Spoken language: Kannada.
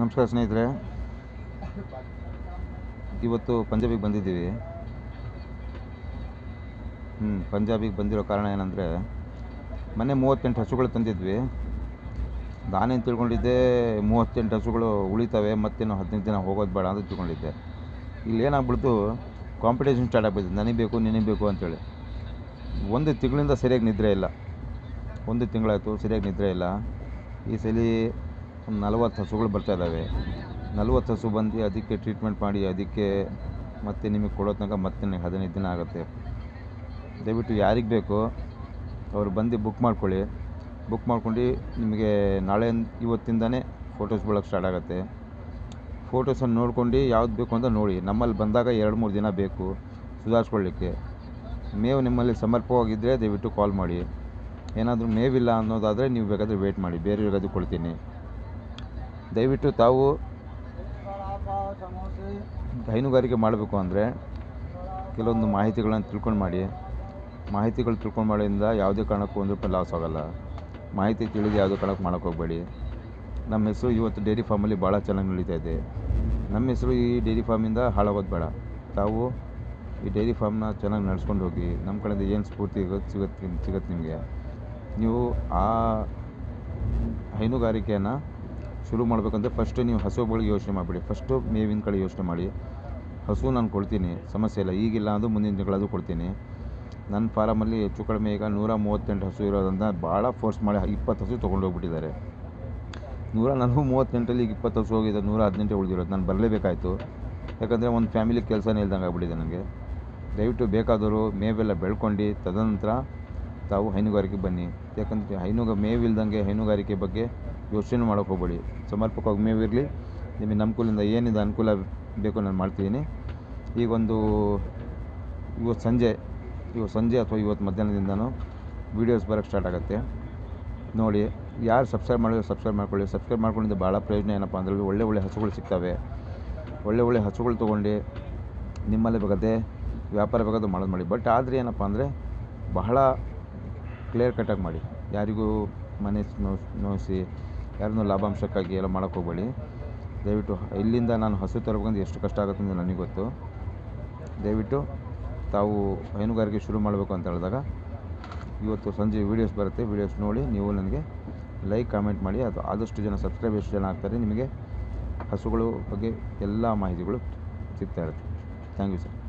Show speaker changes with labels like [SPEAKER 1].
[SPEAKER 1] ನಮಸ್ಕಾರ ಸ್ನೇಹಿತರೆ. ಇವತ್ತು ಪಂಜಾಬಿಗೆ ಬಂದಿದ್ದೀವಿ. ಹ್ಞೂ ಪಂಜಾಬಿಗೆ ಬಂದಿರೋ ಕಾರಣ ಏನಂದರೆ, ಮೊನ್ನೆ ಮೂವತ್ತೆಂಟು ಹಸುಗಳು ತಂದಿದ್ವಿ. ನಾನೇನು ತಿಳ್ಕೊಂಡಿದ್ದೆ, ಮೂವತ್ತೆಂಟು ಹಸುಗಳು ಉಳಿತಾವೆ, ಮತ್ತೇನು ಹದಿನೈದು ದಿನ ಹೋಗೋದು ಬೇಡ ಅಂತ ತಿಳ್ಕೊಂಡಿದ್ದೆ. ಇಲ್ಲಿ ಏನಾಗ್ಬಿಡ್ತು ಕಾಂಪಿಟೇಷನ್ ಸ್ಟಾರ್ಟ್ ಆಗ್ಬಿಡ್ತು. ನನಗೆ ಬೇಕು, ನಿನಗೆ ಬೇಕು ಅಂತೇಳಿ. ಒಂದು ತಿಂಗಳಿಂದ ಸರಿಯಾಗಿ ನಿದ್ರೆ ಇಲ್ಲ. ಒಂದು ತಿಂಗಳಾಯಿತು, ಸರಿಯಾಗಿ ನಿದ್ರೆ ಇಲ್ಲ. ಈ ಸಲ ಒಂದು ನಲವತ್ತು ಹಸುಗಳು ಬರ್ತಾ ಇದ್ದಾವೆ. ನಲವತ್ತು ಹಸು ಬಂದು ಅದಕ್ಕೆ ಟ್ರೀಟ್ಮೆಂಟ್ ಮಾಡಿ, ಅದಕ್ಕೆ ಮತ್ತೆ ನಿಮಗೆ ಕೊಡೋ ತನಕ ಮತ್ತೆ ನಿಮಗೆ ಹದಿನೈದು ದಿನ ಆಗುತ್ತೆ. ದಯವಿಟ್ಟು ಯಾರಿಗೆ ಬೇಕೋ ಅವ್ರು ಬಂದು ಬುಕ್ ಮಾಡ್ಕೊಳ್ಳಿ. ಬುಕ್ ಮಾಡ್ಕೊಂಡು ನಿಮಗೆ ನಾಳೆ ಇವತ್ತಿಂದನೇ ಫೋಟೋಸ್ ಬೀಳೋಕ್ಕೆ ಸ್ಟಾರ್ಟ್ ಆಗುತ್ತೆ. ಫೋಟೋಸನ್ನು ನೋಡ್ಕೊಂಡು ಯಾವ್ದು ಬೇಕು ಅಂತ ನೋಡಿ. ನಮ್ಮಲ್ಲಿ ಬಂದಾಗ ಎರಡು ಮೂರು ದಿನ ಬೇಕು ಸುಧಾರಿಸ್ಕೊಳ್ಳಿಕ್ಕೆ. ಮೇವು ನಿಮ್ಮಲ್ಲಿ ಸಮರ್ಪಕವಾಗಿದ್ದರೆ ದಯವಿಟ್ಟು ಕಾಲ್ ಮಾಡಿ. ಏನಾದರೂ ಮೇವಿಲ್ಲ ಅನ್ನೋದಾದರೆ ನೀವು ಬೇಕಾದರೆ ವೇಟ್ ಮಾಡಿ. ಬೇರೆಯವ್ರಿಗಾದ್ರೂ ಕೊಡ್ತೀನಿ. ದಯವಿಟ್ಟು ತಾವು ಹೈನುಗಾರಿಕೆ ಮಾಡಬೇಕು ಅಂದರೆ ಕೆಲವೊಂದು ಮಾಹಿತಿಗಳನ್ನು ತಿಳ್ಕೊಂಡು ಮಾಡಿ. ಮಾಹಿತಿಗಳು ತಿಳ್ಕೊಂಡು ಮಾಡೋದ್ರಿಂದ ಯಾವುದೇ ಕಾರಣಕ್ಕೂ ಒಂದು ರೂಪಾಯಿ ಲಾಸ್ ಆಗೋಲ್ಲ. ಮಾಹಿತಿ ತಿಳಿದು ಯಾವುದೇ ಕಾರಣಕ್ಕೆ ಮಾಡೋಕ್ಕೆ ಹೋಗಬೇಡಿ. ನಮ್ಮ ಹೆಸರು ಇವತ್ತು ಡೈರಿ ಫಾರ್ಮಲ್ಲಿ ಭಾಳ ಚೆನ್ನಾಗಿ ನಡೀತಾ ಇದೆ. ನಮ್ಮ ಹೆಸರು ಈ ಡೈರಿ ಫಾರ್ಮಿಂದ ಹಾಳಾಗೋದು ಬೇಡ. ತಾವು ಈ ಡೈರಿ ಫಾರ್ಮ್ನ ಚೆನ್ನಾಗಿ ನಡ್ಸ್ಕೊಂಡು ಹೋಗಿ, ನಮ್ಮ ಕಡೆಯಿಂದ ಏನು ಸ್ಫೂರ್ತಿ ಸಿಗುತ್ತೆ ಸಿಗುತ್ತೆ ನಿಮಗೆ. ನೀವು ಆ ಹೈನುಗಾರಿಕೆಯನ್ನು ಶುರು ಮಾಡಬೇಕಂದ್ರೆ ಫಸ್ಟು ನೀವು ಹಸುಗಳಿಗೆ ಯೋಚನೆ ಮಾಡಿಬಿಡಿ. ಫಸ್ಟು ಮೇವಿನ ಕಡೆ ಯೋಚನೆ ಮಾಡಿ. ಹಸು ನಾನು ಕೊಡ್ತೀನಿ, ಸಮಸ್ಯೆ ಇಲ್ಲ. ಈಗಿಲ್ಲ ಅಂದರೂ ಮುಂದಿನ ತಿಂಗಳಾದರೂ ಕೊಡ್ತೀನಿ. ನನ್ನ ಫಾರಮಲ್ಲಿ ಹೆಚ್ಚು ಕಡಿಮೆ ಈಗ ನೂರ ಮೂವತ್ತೆಂಟು ಹಸು ಇರೋದ್ರಿಂದ ಭಾಳ ಫೋರ್ಸ್ ಮಾಡಿ ಇಪ್ಪತ್ತು ಹಸು ತೊಗೊಂಡೋಗ್ಬಿಟ್ಟಿದ್ದಾರೆ ನೂರ ನನಗೂ ಮೂವತ್ತೆಂಟಲ್ಲಿ ಈಗ ಇಪ್ಪತ್ತು ಹಸು ಹೋಗಿದೆ ನೂರ ಹದಿನೆಂಟು ಉಳಿದಿರೋದು. ನಾನು ಬರಲೇಬೇಕಾಯಿತು. ಯಾಕಂದರೆ ಒಂದು ಫ್ಯಾಮಿಲಿ ಕೆಲಸನೇ ಇಲ್ದಂಗೆ ಆಗ್ಬಿಟ್ಟಿದೆ ನನಗೆ. ದಯವಿಟ್ಟು ಬೇಕಾದವರು ಮೇವೆಲ್ಲ ಬೆಳ್ಕೊಂಡು ತದನಂತರ ತಾವು ಹೈನುಗಾರಿಕೆ ಬನ್ನಿ. ಯಾಕಂದರೆ ಹೈನುಗ, ಮೇವಿಲ್ದಂಗೆ ಹೈನುಗಾರಿಕೆ ಬಗ್ಗೆ ಯೋಚನೆ ಮಾಡೋಕೆ ಹೋಗಬೇಡಿ. ಸಮರ್ಪಕವಾಗಿ ಮೇವಿರಲಿ ನಿಮಗೆ ನಮ್ಮ ಕೂಲಿಂದ ಏನಿದೆ ಅನುಕೂಲ ಬೇಕು ನಾನು ಮಾಡ್ತಿದ್ದೀನಿ. ಈಗೊಂದು ಇವತ್ತು ಸಂಜೆ ಇವತ್ತು ಸಂಜೆ ಅಥವಾ ಇವತ್ತು ಮಧ್ಯಾಹ್ನದಿಂದನೂ ವೀಡಿಯೋಸ್ ಬರೋಕ್ಕೆ ಸ್ಟಾರ್ಟ್ ಆಗುತ್ತೆ. ನೋಡಿ, ಯಾರು ಸಬ್ಸ್ಕ್ರೈಬ್ ಮಾಡಿದ್ರೆ ಸಬ್ಸ್ಕ್ರೈಬ್ ಮಾಡ್ಕೊಳ್ಳಿ. ಸಬ್ಸ್ಕ್ರೈಬ್ ಮಾಡ್ಕೊಂಡಿದ್ದು ಭಾಳ ಪ್ರಯೋಜನ ಏನಪ್ಪ ಅಂದರೆ ಒಳ್ಳೆ ಒಳ್ಳೆ ಹಸುಗಳು ಸಿಗ್ತವೆ. ಒಳ್ಳೆ ಒಳ್ಳೆ ಹಸುಗಳು ತೊಗೊಂಡು ನಿಮ್ಮಲ್ಲೇ ಬೇಕಾದ್ರೆ ವ್ಯಾಪಾರ ಬೇಕಾದ್ರೆ ಮಾಡೋದು ಮಾಡಿ. ಬಟ್ ಆದರೆ ಏನಪ್ಪ ಅಂದರೆ ಬಹಳ ಕ್ಲಿಯರ್ ಕಟ್ಟಾಗಿ ಮಾಡಿ. ಯಾರಿಗೂ ಮನೆ ನೋಯಿಸಿ ಯಾರನ್ನೂ ಲಾಭಾಂಶಕ್ಕಾಗಿ ಎಲ್ಲ ಮಾಡೋಕ್ಕೆ ಹೋಗಬೇಡಿ. ದಯವಿಟ್ಟು ಇಲ್ಲಿಂದ ನಾನು ಹಸು ತರಬೇಕಂದ್ರೆ ಎಷ್ಟು ಕಷ್ಟ ಆಗುತ್ತೆ ಅಂತ ನನಗೆ ಗೊತ್ತು. ದಯವಿಟ್ಟು ತಾವು ಹೈನುಗಾರಿಕೆ ಶುರು ಮಾಡಬೇಕು ಅಂತ ಹೇಳಿದಾಗ ಇವತ್ತು ಸಂಜೆ ವೀಡಿಯೋಸ್ ಬರುತ್ತೆ ವೀಡಿಯೋಸ್ ನೋಡಿ ನೀವು ನನಗೆ ಲೈಕ್ ಕಾಮೆಂಟ್ ಮಾಡಿ. ಅದು ಆದಷ್ಟು ಜನ ಸಬ್ಸ್ಕ್ರೈಬ್ ಎಷ್ಟು ಜನ ಆಗ್ತಾರೆ ನಿಮಗೆ ಹಸುಗಳು ಬಗ್ಗೆ ಎಲ್ಲ ಮಾಹಿತಿಗಳು ಸಿಗ್ತಾ ಇರುತ್ತೆ. Thank you sir